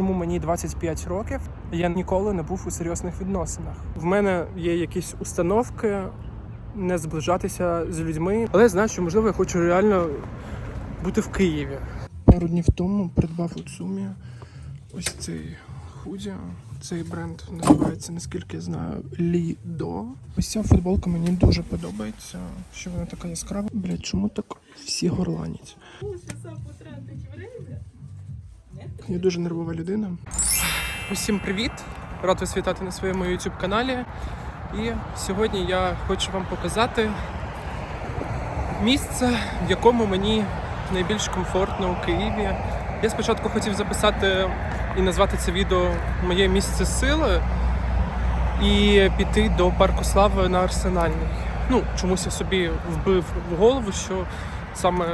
чому мені 25 років. Я ніколи не був у серйозних відносинах. В мене є якісь установки не зближатися з людьми, але я знаю, що можливо я хочу реально бути в Києві. Пару днів тому придбав у Цумі ось цей худі. Цей бренд називається, наскільки я знаю, Лідо. Ось ця футболка мені дуже подобається, що вона така яскрава. Блять, чому так всі горланять? Я дуже нервова людина. Усім привіт! Рад вас вітати на своєму YouTube каналі. І сьогодні я хочу вам показати місце, в якому мені найбільш комфортно у Києві. Я спочатку хотів записати і назвати це відео Моє місце сили і піти до парку слави на Арсенальний. Ну, чомусь я собі вбив в голову, що саме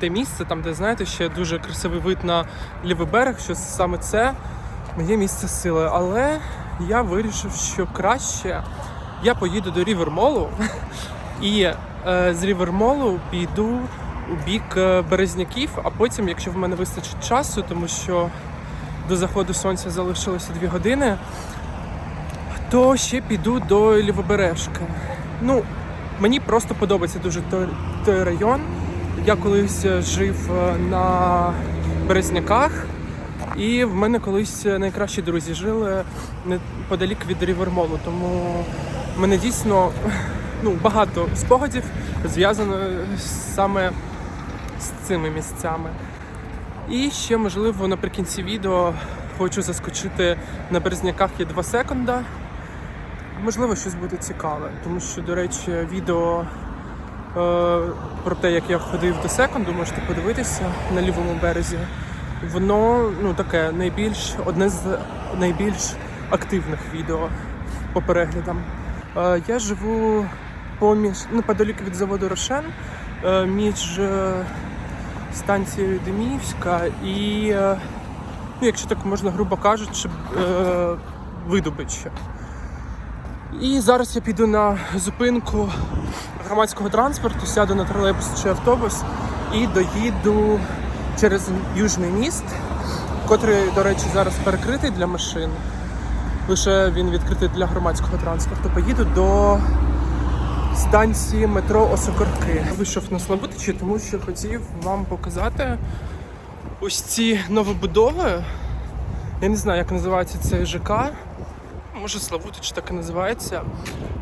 те місце, там, де знаєте, ще дуже красивий вид на лівий берег, що саме це моє місце сили. Але я вирішив, що краще я поїду до Рівермолу і е, з Рівермолу піду у бік е, Березняків, а потім, якщо в мене вистачить часу, тому що до заходу сонця залишилося 2 години, то ще піду до Лівобережки. Ну, мені просто подобається дуже той, той район. Я колись е, жив е, на Березняках, і в мене колись е, найкращі друзі жили неподалік від Рівермолу. Тому в мене дійсно ну, багато спогадів зв'язано саме з цими місцями. І ще, можливо, наприкінці відео хочу заскочити на Березняках є 2 секунда. Можливо, щось буде цікаве, тому що, до речі, відео про те, як я ходив до секунду, можете подивитися на лівому березі. Воно ну таке найбільш одне з найбільш активних відео по переглядам. Е, я живу поміж неподалік від заводу Рошен е, між е, станцією Деміївська і, е, ну, якщо так можна грубо кажучи, е. І зараз я піду на зупинку громадського транспорту, сяду на тролейбус чи автобус і доїду через Южний міст, котрий, до речі, зараз перекритий для машин. Лише він відкритий для громадського транспорту. Поїду до станції метро Осокорки. Вийшов на Славутичі, тому що хотів вам показати ось ці новобудови. Я не знаю, як називається цей ЖК. Може, Славутич так і називається.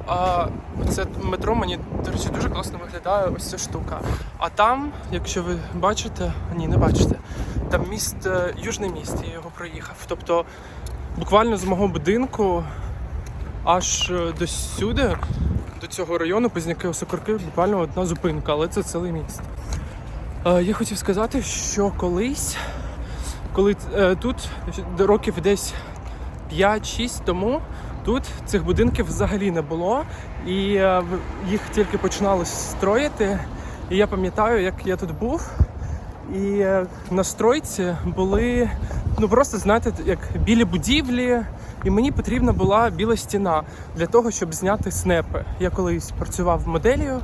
А це метро мені, до речі, дуже класно виглядає ось ця штука. А там, якщо ви бачите, ні, не бачите, там міст, е, Южний міст, я його проїхав. Тобто буквально з мого будинку аж е, до сюди, до цього району, Позняки Осокорки, буквально одна зупинка, але це цілий міст. Е, Я хотів сказати, що колись, коли тут років десь 5-6 тому тут цих будинків взагалі не було, і е, їх тільки починали строїти. І я пам'ятаю, як я тут був, і е, на стройці були ну просто знаєте, як білі будівлі, і мені потрібна була біла стіна для того, щоб зняти снепи. Я колись працював моделлю,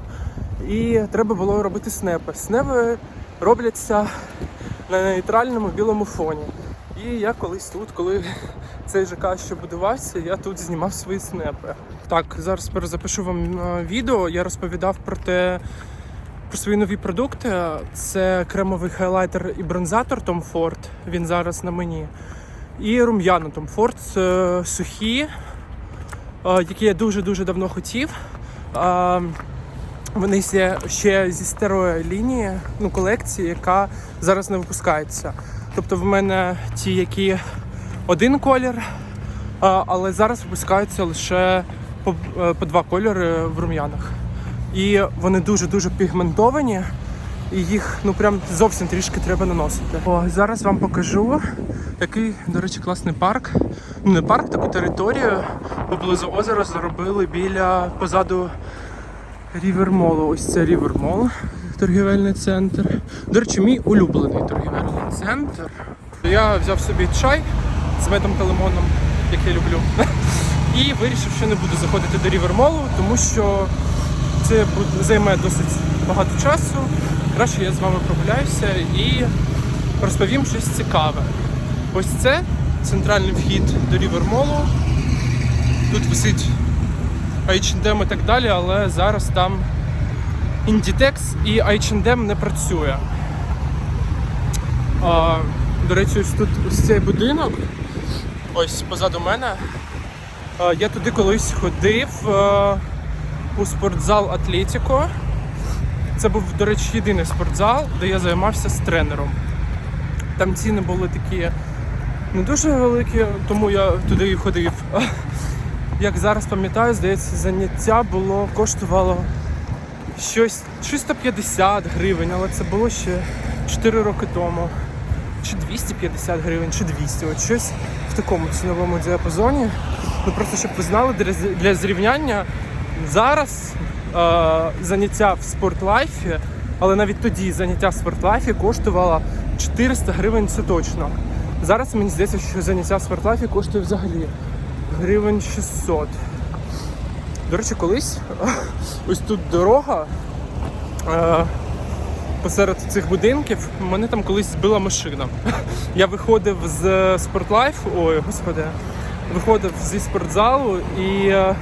і треба було робити снепи. Снепи робляться на нейтральному білому фоні. І я колись тут, коли цей ЖК ще будувався, я тут знімав свої снепи. Так, зараз перезапишу вам е, відео. Я розповідав про те, про свої нові продукти. Це кремовий хайлайтер і бронзатор Tom Ford. Він зараз на мені. І рум'яна Tom Ford це сухі, е, які я дуже-дуже давно хотів. Е, Вони ще, ще зі старої лінії, ну, колекції, яка зараз не випускається. Тобто в мене ті, які один колір, але зараз випускаються лише по, е, по два кольори в рум'янах. І вони дуже-дуже пігментовані, і їх ну прям зовсім трішки треба наносити. О, зараз вам покажу такий, до речі, класний парк. Ну не парк, таку територію поблизу озера зробили біля позаду Рівермолу. Ось це Рівермол, торгівельний центр. До речі, мій улюблений торгівельний центр. Я взяв собі чай з медом та лимоном, як я люблю. І вирішив, що не буду заходити до Рівермолу, тому що це займе досить багато часу. Краще я з вами прогуляюся і розповім щось цікаве. Ось це центральний вхід до Рівермолу. Тут висить H&M і так далі, але зараз там Inditex і H&M не працює. А, до речі, ось тут ось цей будинок, ось позаду мене. А, я туди колись ходив а, у спортзал Атлетіко. Це був, до речі, єдиний спортзал, де я займався з тренером. Там ціни були такі не дуже великі, тому я туди і ходив. Як зараз пам'ятаю, здається, заняття було коштувало щось 350 гривень, але це було ще 4 роки тому. Чи 250 гривень, чи 200, от щось в такому ціновому діапазоні. Ну просто щоб ви знали, для, зрівняння зараз е, заняття в спортлайфі, але навіть тоді заняття в спортлайфі коштувало 400 гривень, це точно. Зараз мені здається, що заняття в спортлайфі коштує взагалі гривень 600. До речі, колись ось тут дорога. Е, посеред цих будинків мене там колись збила машина. Я виходив з спортлайфу, ой, господи, виходив зі спортзалу і е,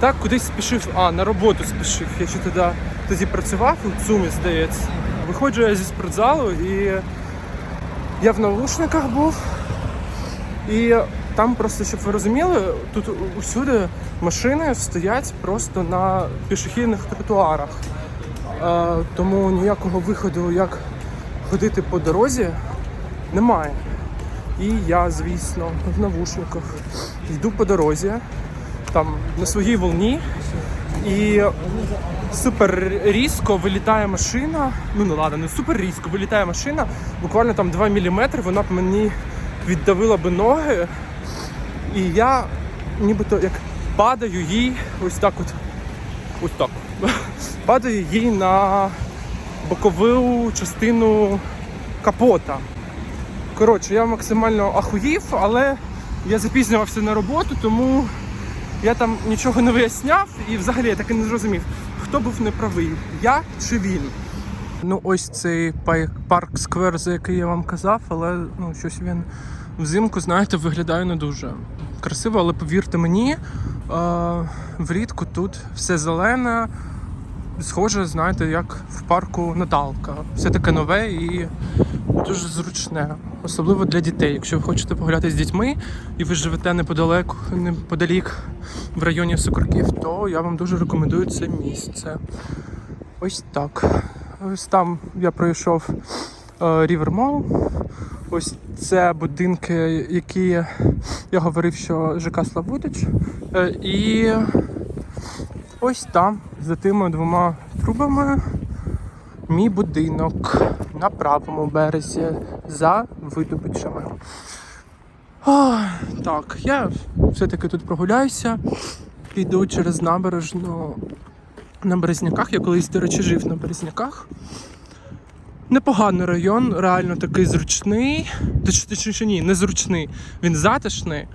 так кудись спішив. А, на роботу спішив. Я ще тоді, тоді працював у ЦУМі, здається. Виходжу я зі спортзалу і я в наушниках був. І там просто, щоб ви розуміли, тут усюди машини стоять просто на пішохідних тротуарах. Е, тому ніякого виходу, як ходити по дорозі, немає. І я, звісно, в навушниках йду по дорозі, там на своїй волні, і супер різко вилітає машина. Ну не ладно, не супер різко вилітає машина. Буквально там 2 мм, вона б мені віддавила би ноги. І я нібито як падаю їй ось так от. Ось так. Падаю їй на бокову частину капота. Коротше, я максимально ахуїв, але я запізнювався на роботу, тому я там нічого не виясняв і взагалі я так і не зрозумів, хто був неправий, я чи він. Ну, ось цей парк сквер, за який я вам казав, але ну, щось він взимку, знаєте, виглядає не дуже красиво, але повірте мені, влітку тут все зелене, схоже, знаєте, як в парку Наталка. Все таке нове і дуже зручне, особливо для дітей. Якщо ви хочете погуляти з дітьми і ви живете неподалеку, неподалік в районі Сокорків, то я вам дуже рекомендую це місце. Ось так. Ось там я пройшов Рівер Мол. Ось це будинки, які я говорив, що ЖК Славутич. Е, І ось там, за тими двома трубами, мій будинок на правому березі за видобичами. Ох, так, я все-таки тут прогуляюся. Піду через набережну на Березняках. Я колись, до речі, жив на Березняках. Непоганий район, реально такий зручний. Точніше, ні, не зручний. Він затишний,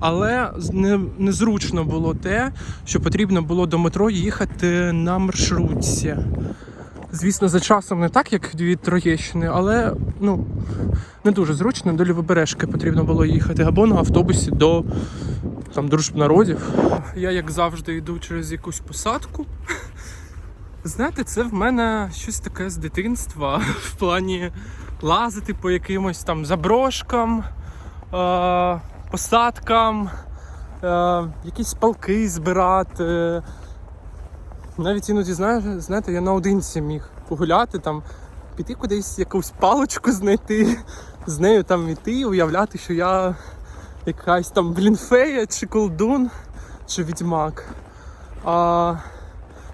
але не, незручно було те, що потрібно було до метро їхати на маршрутці. Звісно, за часом не так, як від Троєщини, але ну, не дуже зручно. До Лівобережки потрібно було їхати або на автобусі до там, дружб народів. Я, як завжди, йду через якусь посадку. Знаєте, це в мене щось таке з дитинства в плані лазити по якимось там заброшкам, е- посадкам, е- якісь палки збирати. Навіть іноді, знаєте, знаєте, я наодинці міг погуляти, там, піти кудись якусь паличку знайти, з нею там іти, уявляти, що я якась там блін фея, чи колдун, чи відьмак. А,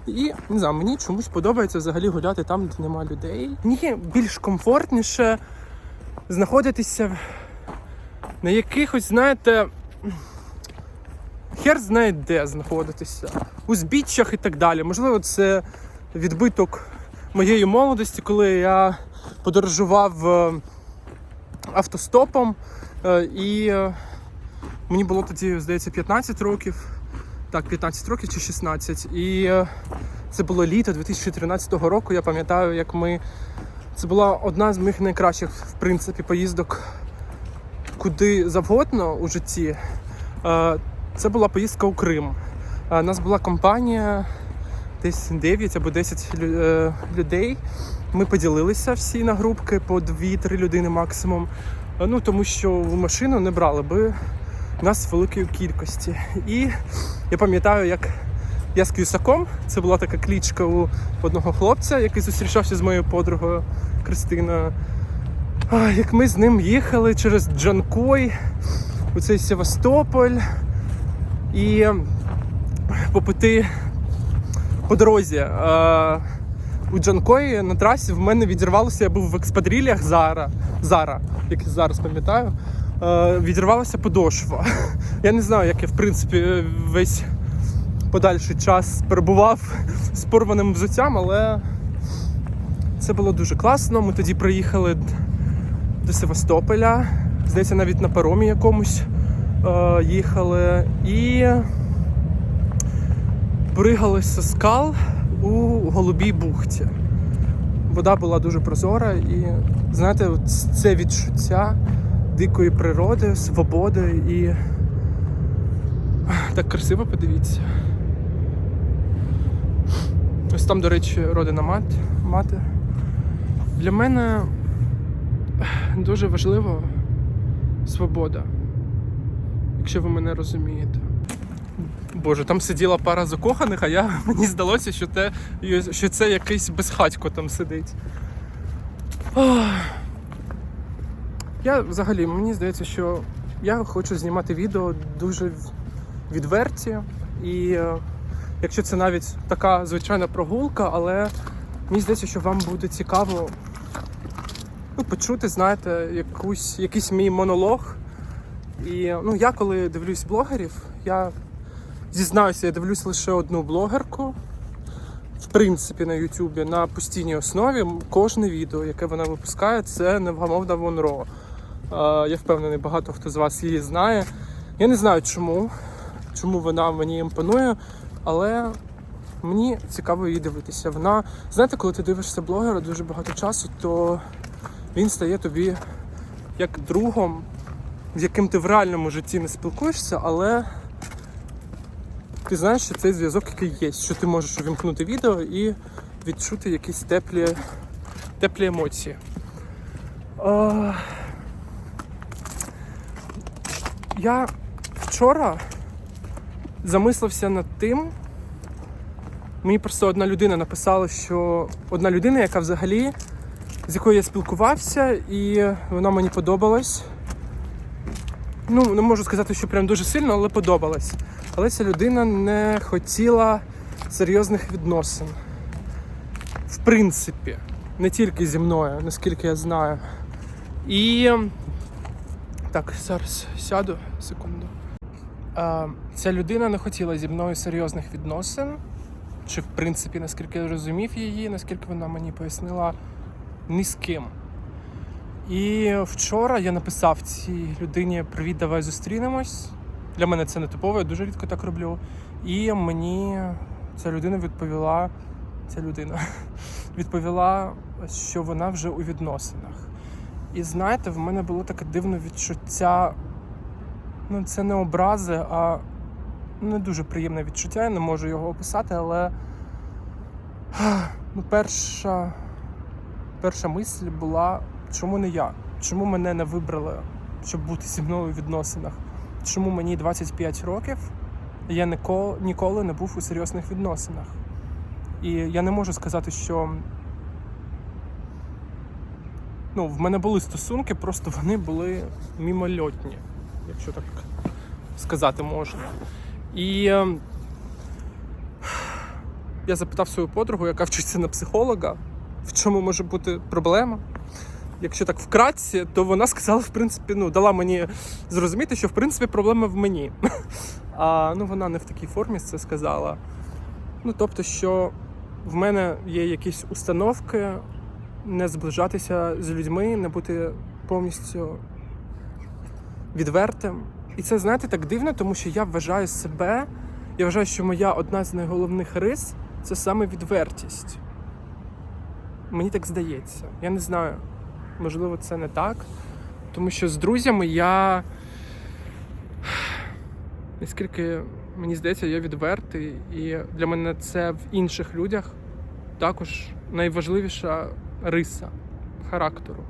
і не знаю, мені чомусь подобається взагалі гуляти там, де нема людей. Мені більш комфортніше знаходитися на якихось, знаєте, хер знає де знаходитися, узбіччях і так далі. Можливо, це відбиток моєї молодості, коли я подорожував е, автостопом, е, і е, мені було тоді, здається, 15 років. Так, 15 років чи 16. І е, це було літо 2013 року. Я пам'ятаю, як ми. Це була одна з моїх найкращих, в принципі, поїздок куди завгодно у житті, е, це була поїздка у Крим. У нас була компанія десь 9 або 10 е, людей. Ми поділилися всі на групки по 2-3 людини максимум. Е, Ну, тому що в машину не брали би нас в великій кількості. І я пам'ятаю, як я з Кюсаком, це була така клічка у одного хлопця, який зустрічався з моєю подругою Кристиною. Як ми з ним їхали через Джанкой у цей Севастополь і по пути по дорозі. Е, у Джанкої на трасі в мене відірвалося, я був в експадрілях Зара, Зара, я зараз пам'ятаю. Е, відірвалася подошва. Я не знаю, як я в принципі весь подальший час перебував з порваним взуттям, але це було дуже класно. Ми тоді приїхали до Севастополя. Здається, навіть на паромі якомусь е, їхали і пригали зі скал у голубій бухті. Вода була дуже прозора, і знаєте, це відчуття дикої природи, свободи і так красиво подивіться. Ось там, до речі, родина мат, мати. Для мене дуже важливо свобода, якщо ви мене розумієте. Боже, там сиділа пара закоханих, а я мені здалося, що, те, що це якийсь безхатько там сидить. Ох. Я взагалі, мені здається, що я хочу знімати відео дуже відверті. І е, якщо це навіть така звичайна прогулка, але мені здається, що вам буде цікаво ну, почути, знаєте, якусь, якийсь мій монолог. І ну, я коли дивлюсь блогерів, я зізнаюся, я дивлюсь лише одну блогерку. В принципі, на Ютубі на постійній основі кожне відео, яке вона випускає, це невгамовна Вонро. Я впевнений, багато хто з вас її знає. Я не знаю чому, чому вона мені імпонує, але мені цікаво її дивитися. Вона, знаєте, коли ти дивишся блогера дуже багато часу, то він стає тобі як другом, з яким ти в реальному житті не спілкуєшся, але ти знаєш, що цей зв'язок який є, що ти можеш увімкнути відео і відчути якісь теплі, теплі емоції. Я вчора замислився над тим. Мені просто одна людина написала, що одна людина, яка взагалі, з якою я спілкувався, і вона мені подобалась. Ну, не можу сказати, що прям дуже сильно, але подобалась. Але ця людина не хотіла серйозних відносин. В принципі, не тільки зі мною, наскільки я знаю. І так, зараз сяду секунду. А, ця людина не хотіла зі мною серйозних відносин. Чи, в принципі, наскільки я розумів її, наскільки вона мені пояснила, ні з ким. І вчора я написав цій людині Привіт, давай зустрінемось. Для мене це не типово, я дуже рідко так роблю. І мені ця людина відповіла, ця людина відповіла, що вона вже у відносинах. І знаєте, в мене було таке дивне відчуття. Ну, це не образи, а не дуже приємне відчуття, я не можу його описати, але ну, перша, перша мисль була, чому не я? Чому мене не вибрали, щоб бути зі мною у відносинах? Чому мені 25 років, і я ніколи, не був у серйозних відносинах? І я не можу сказати, що ну, в мене були стосунки, просто вони були мімольотні, якщо так сказати можна. І е, я запитав свою подругу, яка вчиться на психолога, в чому може бути проблема. Якщо так вкратці, то вона сказала, в принципі, ну, дала мені зрозуміти, що в принципі проблема в мені. А ну, вона не в такій формі це сказала. Ну, тобто, що в мене є якісь установки не зближатися з людьми, не бути повністю відвертим. І це, знаєте, так дивно, тому що я вважаю себе, я вважаю, що моя одна з найголовних рис це саме відвертість. Мені так здається. Я не знаю, можливо, це не так. Тому що з друзями я. Наскільки мені здається, я відвертий, і для мене це в інших людях також найважливіша риса характеру.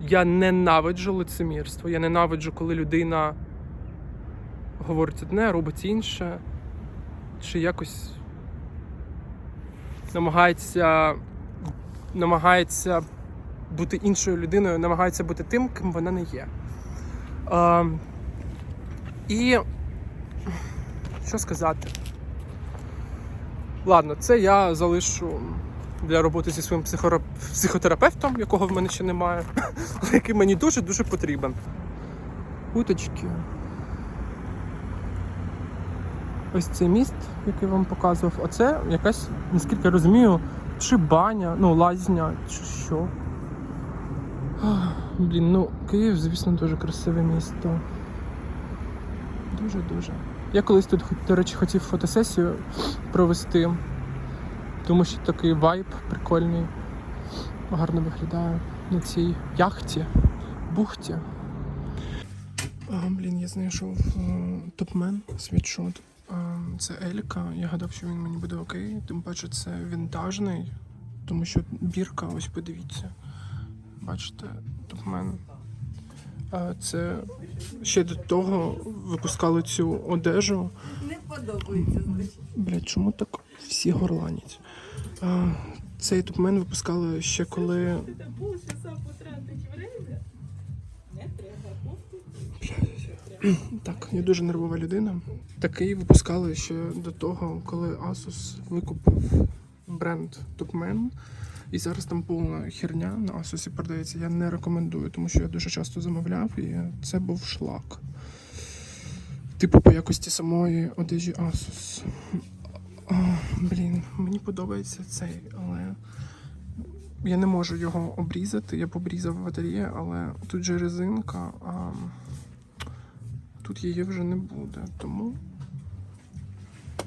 Я ненавиджу лицемірство. Я ненавиджу, коли людина говорить одне, робить інше, чи якось намагається, намагається бути іншою людиною, намагається бути тим, ким вона не є. А, і що сказати? Ладно, це я залишу для роботи зі своїм психотерапевтом, якого в мене ще немає, але який мені дуже-дуже потрібен. Уточки. Ось цей міст, який вам показував, оце якась, наскільки я розумію, чи баня, ну, лазня, чи що. Блін, ну Київ, звісно, дуже красиве місто. Дуже-дуже. Я колись тут, до речі, хотів фотосесію провести, тому що такий вайб прикольний. Гарно виглядає на цій яхті, бухті. А, блін, я знайшов топмен світшот. Це Елька. Я гадав, що він мені буде окей. Тим паче це вінтажний, тому що бірка, ось подивіться. Бачите, топмен. Це ще до того випускали цю одежу. Не подобається. Блять, чому так всі горланять? Цей топмен випускали ще коли. Так, я дуже нервова людина. Такий випускали ще до того, коли Asus викупив бренд Topman. І зараз там повна херня на Asus продається. Я не рекомендую, тому що я дуже часто замовляв, і це був шлак. Типу по якості самої одежі Asus. О, блін, мені подобається цей, але я не можу його обрізати. Я б обрізав батарею, але тут же резинка. А... Тут її вже не буде, тому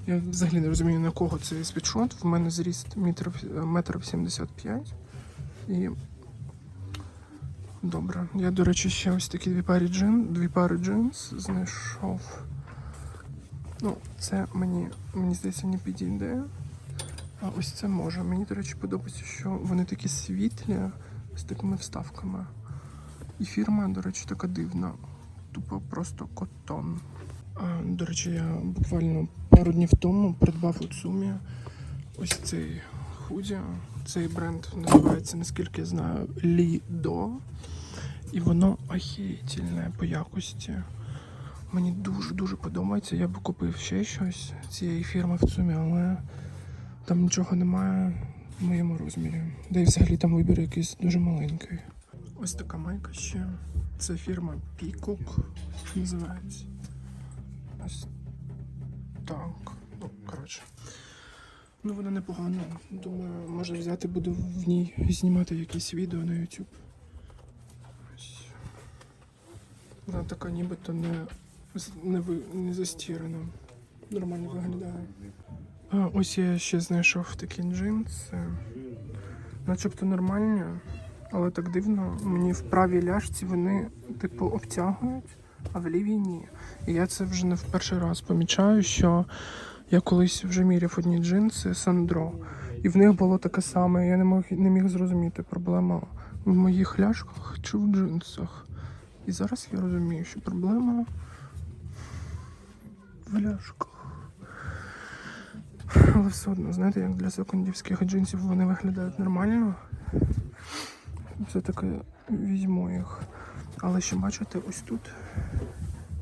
я взагалі не розумію, на кого цей світшот. В мене зріст метрів 75. І добре. Я, до речі, ще ось такі дві пари джин, дві пари джинс знайшов. Ну, це мені, мені здається, не підійде. А ось це може. Мені, до речі, подобається, що вони такі світлі з такими вставками. І фірма, до речі, така дивна. Тупо просто котон. А, до речі, я буквально пару днів тому придбав у Цумі ось цей худі. Цей бренд називається, наскільки я знаю, Lido. І воно ахітельне по якості. Мені дуже-дуже подобається. Я б купив ще щось цієї фірми в Цумі, але там нічого немає в моєму розмірі. Да і взагалі там вибір якийсь дуже маленький. Ось така майка ще. Це фірма Peacock називається. Ось так. Ну, коротше. Ну, вона непогана. Думаю, може взяти буду в ній знімати якісь відео на YouTube. Ось. Вона така нібито не, не, ви- не застірана. Нормально виглядає. А, ось я ще знайшов такі джинси. Начебто нормальні, але так дивно, мені в правій ляжці вони, типу, обтягують, а в лівій ні. І я це вже не в перший раз помічаю, що я колись вже міряв одні джинси Сандро, і в них було таке саме. Я не міг, не міг зрозуміти, проблема в моїх ляжках чи в джинсах. І зараз я розумію, що проблема в. Але все одно, знаєте, як для секундівських джинсів вони виглядають нормально. Все-таки візьму їх. Але ще бачите, ось тут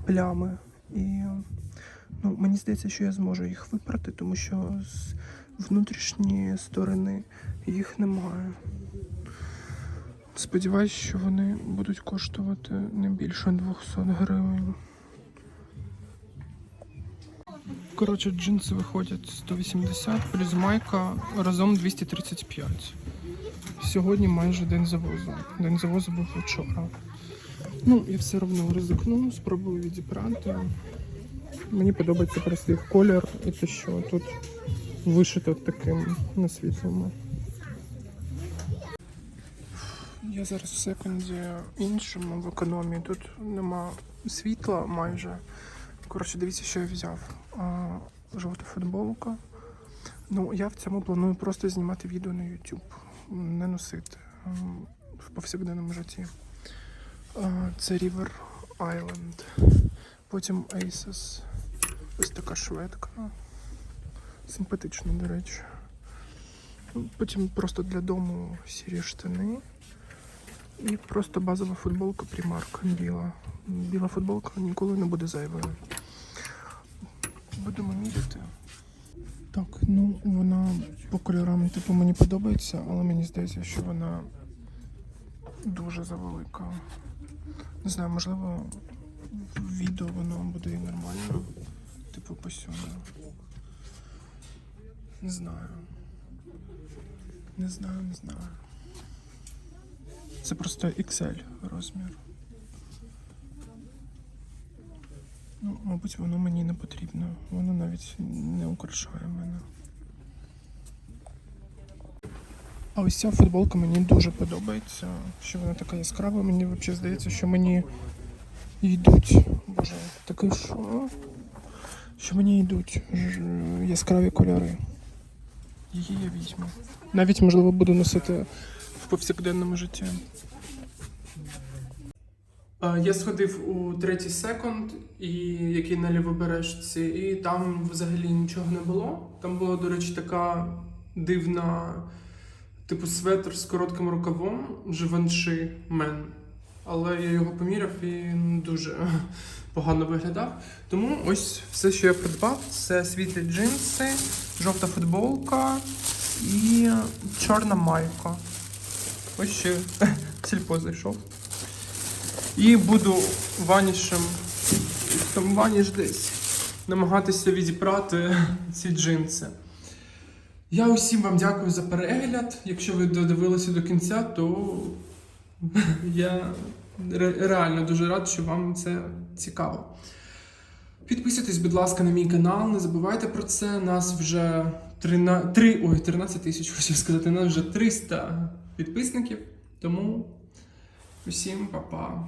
плями. І ну, мені здається, що я зможу їх випрати, тому що з внутрішньої сторони їх немає. Сподіваюсь, що вони будуть коштувати не більше 200 гривень. Коротше, джинси виходять 180, плюс майка разом 235. Сьогодні майже день завозу. День завозу був вчора. Ну, я все одно ризикну, спробую відібрати. Мені подобається просто їх колір і те, що тут вишито таким на світлому. Я зараз в секунді іншому в економії. Тут нема світла майже. Коротше, дивіться, що я взяв. Жовта футболка. Ну, я в цьому планую просто знімати відео на YouTube, не носити в повсякденному житті. Це River Island. Потім Asus. Ось така шведка. Симпатична, до речі. Ну, Потім просто для дому сірі штани. І просто базова футболка Primark біла. Біла футболка ніколи не буде зайвою. Будемо міряти. Так, ну вона по кольорам, типу, мені подобається, але мені здається, що вона дуже завелика. Не знаю, можливо, в відео воно буде і нормально. Типу по сьому. Не знаю. Не знаю, не знаю. Це просто XL розмір. Ну, мабуть, воно мені не потрібно. Воно навіть не украшає мене. А ось ця футболка мені дуже подобається, що вона така яскрава. Мені взагалі здається, що мені йдуть. Боже, таке що? Що мені йдуть яскраві кольори. Її я візьму. Навіть, можливо, буду носити в повсякденному житті. Я сходив у третій секунд, і, який на лівобережці, і там взагалі нічого не було. Там була, до речі, така дивна, типу светр з коротким рукавом, Живанши мен. Але я його поміряв і дуже погано виглядав. Тому ось все, що я придбав, це світлі джинси, жовта футболка і чорна майка. Ось ще сільпо зайшов. І буду ванішем, там ваніш десь, намагатися відібрати ці джинси. Я усім вам дякую за перегляд. Якщо ви додивилися до кінця, то я реально дуже рад, що вам це цікаво. Підписуйтесь, будь ласка, на мій канал, не забувайте про це. Нас вже 13, 3, ой, 13 тисяч, хотів сказати, нас вже 300 підписників. Тому усім па-па.